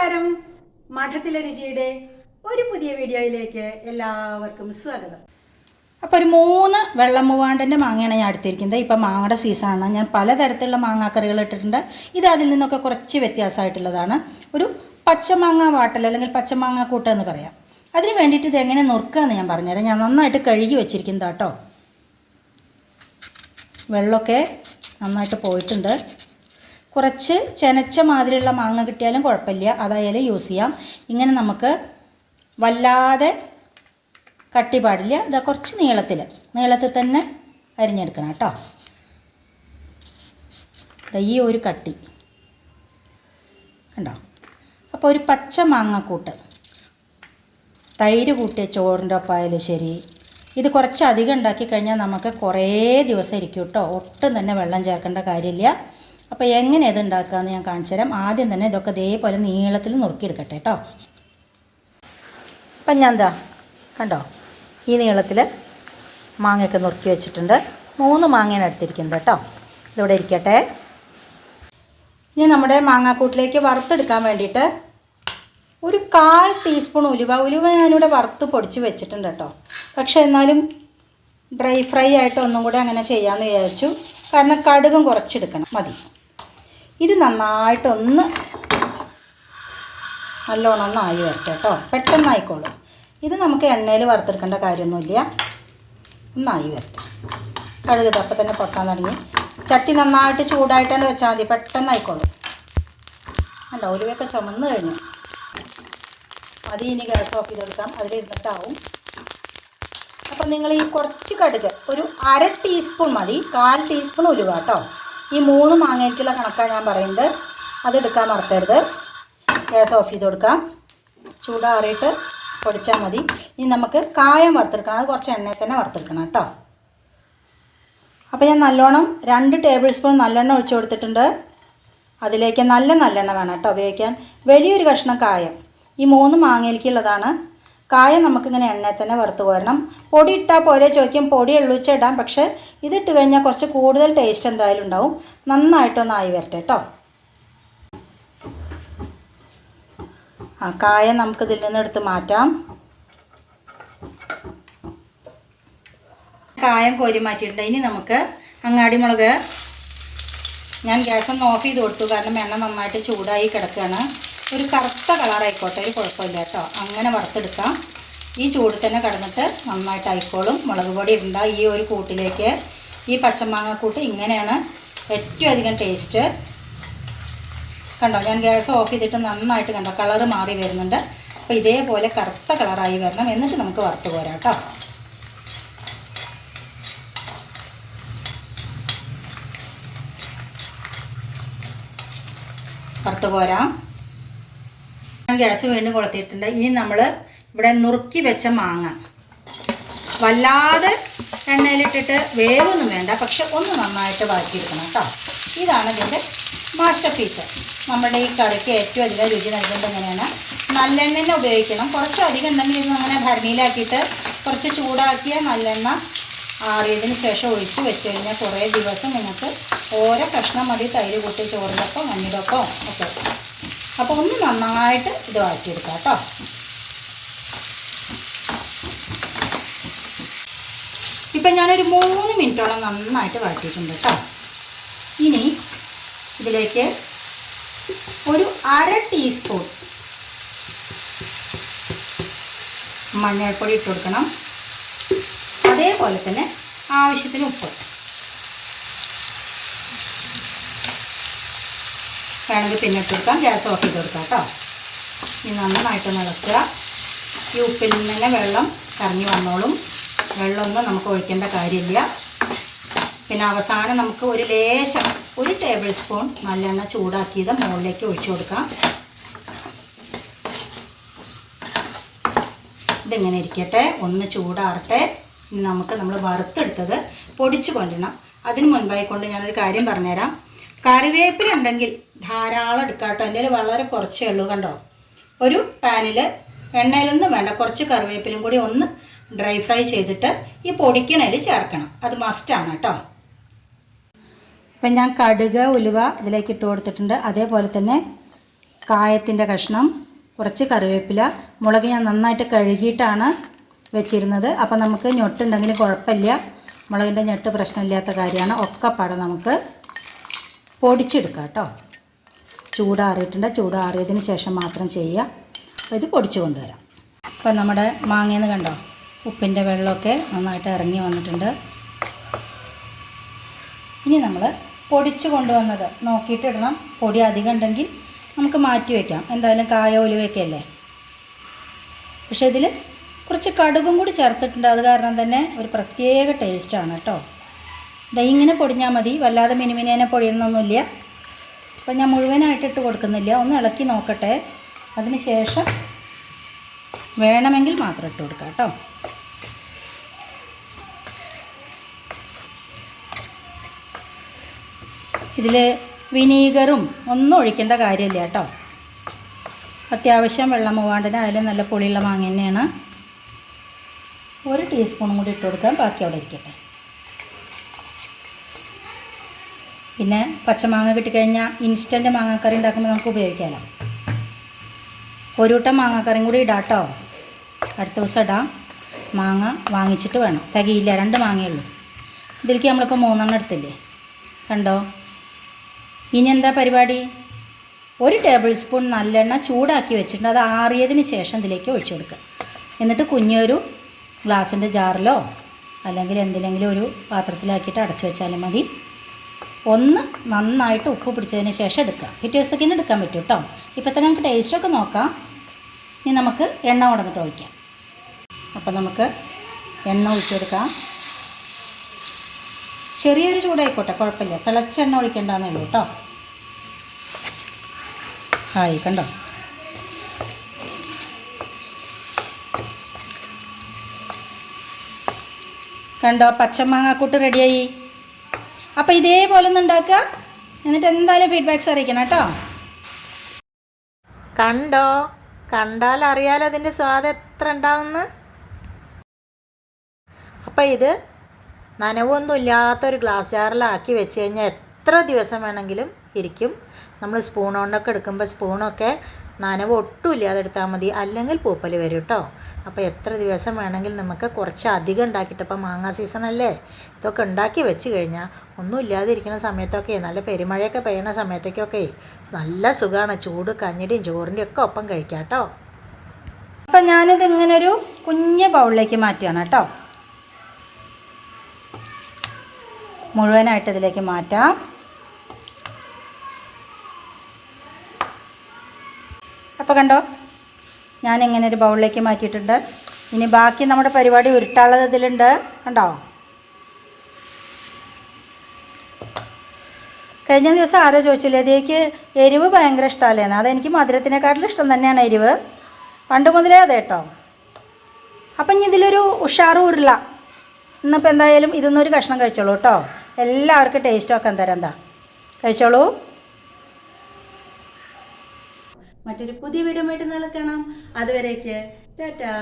നമസ്കാരം. മഠത്തിലെ രുചിയുടെ ഒരു പുതിയ വീഡിയോയിലേക്ക് എല്ലാവർക്കും സ്വാഗതം. അപ്പോൾ ഒരു മൂന്ന് വെള്ളം മൂവാണ്ടന്റെ മാങ്ങയാണ് ഞാൻ എടുത്തിരിക്കുന്നത്. ഇപ്പം മാങ്ങയുടെ സീസണാണ്. ഞാൻ പലതരത്തിലുള്ള മാങ്ങാക്കറികൾ ഇട്ടിട്ടുണ്ട്. ഇത് അതിൽ നിന്നൊക്കെ കുറച്ച് വ്യത്യാസമായിട്ടുള്ളതാണ്. ഒരു പച്ചമാങ്ങ വാട്ടൽ അല്ലെങ്കിൽ പച്ചമാങ്ങ കൂട്ടം എന്ന് പറയാം. അതിന് വേണ്ടിയിട്ട് ഇത് എങ്ങനെ നുറുക്കുകയെന്ന് ഞാൻ പറഞ്ഞുതരാം. ഞാൻ നന്നായിട്ട് കഴുകി വെച്ചിരിക്കുന്നത് കേട്ടോ വെള്ളമൊക്കെ നന്നായിട്ട് പോയിട്ടുണ്ട്. കുറച്ച് ചെനച്ച മാതിരിയുള്ള മാങ്ങ കിട്ടിയാലും കുഴപ്പമില്ല. അതായാലും യൂസ് ചെയ്യാം. ഇങ്ങനെ നമുക്ക് വല്ലാതെ കട്ടി പാടില്ല ഇതാ കുറച്ച് നീളത്തിൽ നീളത്തിൽ തന്നെ അരിഞ്ഞെടുക്കണം കേട്ടോ. ഈ ഒരു കട്ടി. കണ്ടോ? അപ്പോൾ ഒരു പച്ച മാങ്ങാക്കൂട്ട്. തൈര് കൂട്ടിയ ചോറിന്റെ ഒപ്പായാലും ശരി. ഇത് കുറച്ച് അധികം ഉണ്ടാക്കി കഴിഞ്ഞാൽ നമുക്ക് കുറേ ദിവസം ഇരിക്കും കേട്ടോ. ഒട്ടും തന്നെ വെള്ളം ചേർക്കേണ്ട കാര്യമില്ല. അപ്പോൾ എങ്ങനെ ഇത് ഉണ്ടാക്കാമെന്ന് ഞാൻ കാണിച്ചു തരാം. ആദ്യം തന്നെ ഇതൊക്കെ ഇതേപോലെ നീളത്തിൽ നുറുക്കിയെടുക്കട്ടെ കേട്ടോ. അപ്പം ഞാൻ എന്താ കണ്ടോ ഈ നീളത്തിൽ മാങ്ങയൊക്കെ നുറുക്കി വെച്ചിട്ടുണ്ട്. മൂന്ന് മാങ്ങയാണ് എടുത്തിരിക്കുന്നത് കേട്ടോ. ഇതിവിടെ ഇരിക്കട്ടെ. ഇനി നമ്മുടെ മാങ്ങാക്കൂട്ടിലേക്ക് വറുത്തെടുക്കാൻ വേണ്ടിയിട്ട് ഒരു കാൽ ടീസ്പൂൺ ഉലുവ ഉലുവ ഞാനിവിടെ വറുത്ത് പൊടിച്ച് വെച്ചിട്ടുണ്ട് കേട്ടോ. പക്ഷേ എന്നാലും ഡ്രൈ ഫ്രൈ ആയിട്ട് ഒന്നും കൂടെ അങ്ങനെ ചെയ്യാമെന്ന് വിചാരിച്ചു. കാരണം കടുകും കുറച്ചെടുക്കണം. മതി. ഇത് നന്നായിട്ടൊന്ന് നല്ലോണം ഒന്ന് ആയി വരട്ടെ കേട്ടോ. പെട്ടെന്ന് ആയിക്കോളും ഇത് നമുക്ക് എണ്ണയിൽ വറുത്തെടുക്കേണ്ട കാര്യമൊന്നുമില്ല. ഒന്ന് ഒന്നായി വരട്ടെ. കഴുകുത് അപ്പം തന്നെ പൊട്ടാൻ തുടങ്ങി. ചട്ടി നന്നായിട്ട് ചൂടായിട്ടാണ് വെച്ചാൽ മതി. പെട്ടെന്ന് ആയിക്കോളും അല്ല ഒരുവയൊക്കെ ചുമന്ന് കഴിഞ്ഞു. അത് ഇനി ഗ്യാസ് ഓഫ് ചെയ്തെടുക്കാം. അതിലിരുന്നിട്ടാവും അപ്പം നിങ്ങൾ ഈ കുറച്ച് കടുക് ഒരു അര ടീസ്പൂൺ മതി. കാൽ ടീസ്പൂൺ ഉലുവ കേട്ടോ. ഈ മൂന്ന് മാങ്ങയ്ക്കുള്ള കണക്കാണ് ഞാൻ പറയുന്നത്. അതെടുക്കാൻ മറക്കരുത്. ഗ്യാസ് ഓഫ് ചെയ്ത് കൊടുക്കാം. ചൂടാറിയിട്ട് പൊടിച്ചാൽ മതി. ഇനി നമുക്ക് കായം വറുത്തെടുക്കണം. അത് കുറച്ച് എണ്ണയിൽ തന്നെ വറുത്തെടുക്കണം കേട്ടോ. അപ്പോൾ ഞാൻ നല്ലോണം രണ്ട് ടേബിൾ സ്പൂൺ നല്ലെണ്ണ ഒഴിച്ചു കൊടുത്തിട്ടുണ്ട്. അതിലേക്ക് നല്ല നല്ലെണ്ണ വേണം കേട്ടോ ഉപയോഗിക്കാൻ. വലിയൊരു കഷ്ണം കായം. ഈ മൂന്ന് മാങ്ങയിലേക്കുള്ളതാണ് കായം നമുക്കിങ്ങനെ എണ്ണയിൽ തന്നെ വറുത്ത് പോരണം. പൊടി ഇട്ടാൽ പോലെ ചോദിക്കും. പൊടി എള്ളുച്ച ഇടാം. പക്ഷേ ഇതിട്ട് കഴിഞ്ഞാൽ കുറച്ച് കൂടുതൽ ടേസ്റ്റ് എന്തായാലും ഉണ്ടാവും. നന്നായിട്ടൊന്ന് ആയി വരട്ടെ കേട്ടോ. ആ കായം നമുക്കിതിൽ നിന്ന് എടുത്ത് മാറ്റാം. കായം കോരി മാറ്റിയിട്ടുണ്ട്. ഇനി നമുക്ക് അങ്ങാടി മുളക് ഞാൻ ഗ്യാസ് ഒന്ന് ഓഫ് ചെയ്ത് കൊടുത്തു. കാരണം എണ്ണ നന്നായിട്ട് ചൂടായി കിടക്കുകയാണ്. ഒരു കറുത്ത കളറായിക്കോട്ടെ ഒരു കുഴപ്പമില്ല കേട്ടോ. അങ്ങനെ വറുത്തെടുക്കാം. ഈ ചൂട് തന്നെ കിടന്നിട്ട് നന്നായിട്ട് ആയിക്കോളും. മുളക് പൊടി ഇടണ്ട ഈ ഒരു കൂട്ടിലേക്ക്. ഈ പച്ചമാങ്ങ കൂട്ട് ഇങ്ങനെയാണ് ഏറ്റവും അധികം ടേസ്റ്റ് കണ്ടോ ഞാൻ ഗ്യാസ് ഓഫ് ചെയ്തിട്ട് നന്നായിട്ട് കണ്ടോ കളറ് മാറി വരുന്നുണ്ട്. അപ്പോൾ ഇതേപോലെ കറുത്ത കളറായി വരണം എന്നിട്ട് നമുക്ക് വറുത്ത് പോരാം കേട്ടോ. വറുത്ത് പോരാം. ഗ്യാസ് വീണ്ടും കൊളുത്തിയിട്ടുണ്ട്. ഇനി നമ്മൾ ഇവിടെ നുറുക്കി വെച്ച മാങ്ങ. വല്ലാതെ എണ്ണയിലിട്ടിട്ട് വേവൊന്നും വേണ്ട. പക്ഷെ ഒന്ന് നന്നായിട്ട് വഴറ്റിയെടുക്കണം കേട്ടോ. ഇതാണ് ഇതിന്റെ മാസ്റ്റർ ഫീച്ചർ നമ്മുടെ ഈ കറിക്ക് ഏറ്റവും അധികം രുചി നൽകുന്നത് എങ്ങനെയാണ്? നല്ലെണ്ണ തന്നെ ഉപയോഗിക്കണം. കുറച്ച് അധികം ഉണ്ടെങ്കിൽ ഇത് അങ്ങനെ ഭരണിയിലാക്കിയിട്ട് കുറച്ച് ചൂടാക്കിയ നല്ലെണ്ണ ആറിയതിന് ശേഷം ഒഴിച്ച് വെച്ച് കഴിഞ്ഞാൽ കുറേ ദിവസം നിങ്ങൾക്ക് ഓരോ കഷ്ണം മതി. തൈര് കൂട്ടി ചോറിന്റെ ഒപ്പം മഞ്ഞിടൊപ്പം ഒക്കെ. അപ്പോൾ ഒന്ന് നന്നായിട്ട് ഇത് വഴറ്റിയെടുക്കാം കേട്ടോ. ഇപ്പം ഞാനൊരു മൂന്ന് മിനിറ്റോളം നന്നായിട്ട് വഴറ്റിയിട്ടുണ്ട് കേട്ടോ. ഇനി ഇതിലേക്ക് ഒരു അര ടീസ്പൂൺ മഞ്ഞൾപ്പൊടി ഇട്ട് കൊടുക്കണം. അതേപോലെ തന്നെ ആവശ്യത്തിന് ഉപ്പ്. വേണമെങ്കിൽ പിന്നെ ഇട്ട് കൊടുക്കാം. ഗ്യാസ് ഓഫ് ചെയ്ത് കൊടുക്കാം കേട്ടോ. ഇനി നന്നായിട്ട് ഇളക്കുക ഈ ഉപ്പിൽ നിന്ന് തന്നെ വെള്ളം കറങ്ങി വന്നോളും. വെള്ളമൊന്നും നമുക്ക് ഒഴിക്കേണ്ട കാര്യമില്ല. പിന്നെ അവസാനം നമുക്ക് ഒരു ലേശം ഒരു ടേബിൾ സ്പൂൺ നല്ലെണ്ണ ചൂടാക്കിയത് മുകളിലേക്ക് ഒഴിച്ചു കൊടുക്കാം. ഇതിങ്ങനെ ഇരിക്കട്ടെ. ഒന്ന് ചൂടാറട്ടെ. നമുക്ക് നമ്മൾ വറുത്തെടുത്തത് പൊടിച്ചു കൊണ്ടിടണം. അതിന് മുൻപായി കൊണ്ട് ഞാനൊരു കാര്യം പറഞ്ഞുതരാം. കറിവേപ്പില ഉണ്ടെങ്കിൽ ധാരാളം എടുക്കാട്ടോ. എന്റെ വളരെ കുറച്ചേ ഉള്ളൂ കണ്ടോ? ഒരു പാനിൽ എണ്ണയിലൊന്നും വേണ്ട. കുറച്ച് കറിവേപ്പിലും കൂടി ഒന്ന് ഡ്രൈ ഫ്രൈ ചെയ്തിട്ട് ഈ പൊടിക്കണയിൽ ചേർക്കണം. അത് മസ്റ്റാണ് കേട്ടോ. അപ്പം ഞാൻ കടുക് ഉലുവ ഇതിലേക്ക് ഇട്ട് കൊടുത്തിട്ടുണ്ട്. അതേപോലെ തന്നെ കായത്തിന്റെ കഷ്ണം കുറച്ച് കറിവേപ്പില മുളക് ഞാൻ നന്നായിട്ട് കഴുകിയിട്ടാണ് വെച്ചിരുന്നത്. അപ്പം നമുക്ക് ഞൊട്ടുണ്ടെങ്കിലും കുഴപ്പമില്ല. മുളകിന്റെ ഞെട്ട് പ്രശ്നമില്ലാത്ത കാര്യമാണ്. ഒക്കെ പാടെ നമുക്ക് പൊടിച്ചെടുക്കാം കേട്ടോ. ചൂടാറിയിട്ടുണ്ട്. ചൂടാറിയതിന് ശേഷം മാത്രം ചെയ്യുക. അപ്പോൾ ഇത് പൊടിച്ച് കൊണ്ടുവരാം. അപ്പോൾ നമ്മുടെ മാങ്ങയെന്ന് കണ്ടോ? ഉപ്പിന്റെ വെള്ളമൊക്കെ നന്നായിട്ട് ഇറങ്ങി വന്നിട്ടുണ്ട്. ഇനി നമ്മൾ പൊടിച്ച് കൊണ്ടുവന്നത് നോക്കിയിട്ട് ഇടണം. പൊടി അധികം ഉണ്ടെങ്കിൽ നമുക്ക് മാറ്റി വയ്ക്കാം എന്തായാലും കായ ഒലുവയൊക്കെ അല്ലേ പക്ഷേ ഇതിൽ കുറച്ച് കടുകും കൂടി ചേർത്തിട്ടുണ്ട്. അത് കാരണം തന്നെ ഒരു പ്രത്യേക ടേസ്റ്റാണ് കേട്ടോ. ദൈ ഇങ്ങനെ പൊടിഞ്ഞാൽ മതി. വല്ലാതെ മിനിമിനേനെ പൊടിയണമെന്നൊന്നുമില്ല അപ്പം ഞാൻ മുഴുവനായിട്ടിട്ട് കൊടുക്കുന്നില്ല. ഒന്ന് ഇളക്കി നോക്കട്ടെ. അതിന് ശേഷം വേണമെങ്കിൽ മാത്രം ഇട്ട് കൊടുക്കാം കേട്ടോ. ഇതിൽ വിനീഗറും ഒന്നും ഒഴിക്കേണ്ട കാര്യമില്ല കേട്ടോ. അത്യാവശ്യം വെള്ളം മൂവാണ്ടിനായാലും നല്ല പുളിയുള്ള മാങ്ങ തന്നെയാണ്. ഒരു ടീസ്പൂണും കൂടി ഇട്ട് കൊടുക്കാം. ബാക്കി അവിടെ ഇരിക്കട്ടെ. പിന്നെ പച്ചമാങ്ങ കിട്ടിക്കഴിഞ്ഞാൽ ഇൻസ്റ്റന്റ് മാങ്ങാക്കറി ഉണ്ടാക്കുമ്പോൾ നമുക്ക് ഉപയോഗിക്കാമല്ലോ ഒരു വട്ടം മാങ്ങാക്കറിയും കൂടി ഇടാം കേട്ടോ അടുത്ത ദിവസം ഇടാം. മാങ്ങ വാങ്ങിച്ചിട്ട് വേണം. തികയില്ല രണ്ട് മാങ്ങയുള്ളൂ ഇതിലേക്ക് നമ്മളിപ്പോൾ മൂന്നെണ്ണം എടുത്തില്ലേ? കണ്ടോ? ഇനി എന്താ പരിപാടി? ഒരു ടേബിൾ സ്പൂൺ നല്ലെണ്ണ ചൂടാക്കി വെച്ചിട്ടുണ്ട്. അത് ആറിയതിന് ശേഷം ഇതിലേക്ക് ഒഴിച്ചു കൊടുക്കുക. എന്നിട്ട് കുഞ്ഞൊരു ഗ്ലാസിന്റെ ജാറിലോ അല്ലെങ്കിൽ എന്തിലെങ്കിലും ഒരു പാത്രത്തിലാക്കിയിട്ട് അടച്ചു വെച്ചാലും മതി. ഒന്ന് നന്നായിട്ട് ഉപ്പ് പിടിച്ചതിന് ശേഷം എടുക്കുക. പിറ്റേ ദിവസത്തേക്ക് തന്നെ എടുക്കാൻ പറ്റും കേട്ടോ ഇപ്പം തന്നെ നമുക്ക് ടേസ്റ്റൊക്കെ നോക്കാം. ഇനി നമുക്ക് എണ്ണ കൊണ്ടുവന്നിട്ട് ഒഴിക്കാം. അപ്പം നമുക്ക് എണ്ണ ഒഴിച്ചെടുക്കാം ചെറിയൊരു ചൂടായിക്കോട്ടെ കുഴപ്പമില്ല. തിളച്ച എണ്ണ ഒഴിക്കേണ്ടതെന്നേ ഉള്ളൂ കേട്ടോ ഹായ് കണ്ടോ? കണ്ടോ? പച്ചമാങ്ങാക്കൂട്ട് റെഡിയായി അപ്പോൾ ഇതേപോലെ ഒന്ന് ഉണ്ടാക്കുക. എന്നിട്ട് എന്തായാലും ഫീഡ്ബാക്ക്സ് അറിയിക്കണം കേട്ടോ. കണ്ടോ? കണ്ടാൽ അറിയാലോ അതിന്റെ സ്വാദ് എത്ര ഉണ്ടാവുമെന്ന്. അപ്പം ഇത് നനവൊന്നും ഇല്ലാത്തൊരു ഗ്ലാസ് ജാറിലാക്കി വെച്ച് കഴിഞ്ഞാൽ എത്ര ദിവസം വേണമെങ്കിലും ഇരിക്കും. നമ്മൾ സ്പൂൺ കൊണ്ടൊക്കെ എടുക്കുമ്പോൾ സ്പൂണൊക്കെ നനവ് ഒട്ടും ഇല്ലാതെ എടുത്താൽ മതി. അല്ലെങ്കിൽ പൂപ്പൽ വരും കേട്ടോ അപ്പോൾ എത്ര ദിവസം വേണമെങ്കിൽ നമുക്ക് കുറച്ച് അധികം ഉണ്ടാക്കിയിട്ട് ഇപ്പം സീസൺ അല്ലേ? ഇതൊക്കെ ഉണ്ടാക്കി വെച്ച് കഴിഞ്ഞാൽ ഒന്നും ഇല്ലാതിരിക്കുന്ന സമയത്തൊക്കെ നല്ല പെരുമഴയൊക്കെ പെയ്യണ സമയത്തൊക്കെ നല്ല സുഖമാണ് ചൂട് കഞ്ഞിടിയും ചോറിന്റെയും ഒക്കെ ഒപ്പം കഴിക്കാം കേട്ടോ അപ്പം ഞാനിത് ഇങ്ങനെ ഒരു കുഞ്ഞ് ബൗളിലേക്ക് മാറ്റുകയാണ് കേട്ടോ മുഴുവനായിട്ട് ഇതിലേക്ക് മാറ്റാം. അപ്പോൾ കണ്ടോ? ഞാൻ ഇങ്ങനെ ഒരു ബൗളിലേക്ക് മാറ്റിയിട്ടുണ്ട്. ഇനി ബാക്കി നമ്മുടെ പരിപാടി ഉരുട്ടാളത് ഇതിലുണ്ട്. കണ്ടോ? കഴിഞ്ഞ ദിവസം ആരോ ചോദിച്ചില്ലേ അതേക്ക് എരിവ് ഭയങ്കര ഇഷ്ടമല്ലേന്ന് അതെനിക്ക് മധുരത്തിനെക്കാട്ടിലും ഇഷ്ടം തന്നെയാണ് എരിവ്. പണ്ട് മുതലേ അതെ കേട്ടോ അപ്പം ഇനി ഇതിലൊരു ഉഷാറ് ഉരുള. ഇന്നിപ്പോൾ എന്തായാലും ഇതൊന്നൊരു കഷ്ണം കഴിച്ചോളൂ കേട്ടോ എല്ലാവർക്കും ടേസ്റ്റൊക്കെ തരാം എന്താ? കഴിച്ചോളൂ. മറ്റൊരു പുതിയ വീഡിയോ ആയിട്ട് നാളെ കാണാം. അതുവരേക്ക് ടാറ്റാ.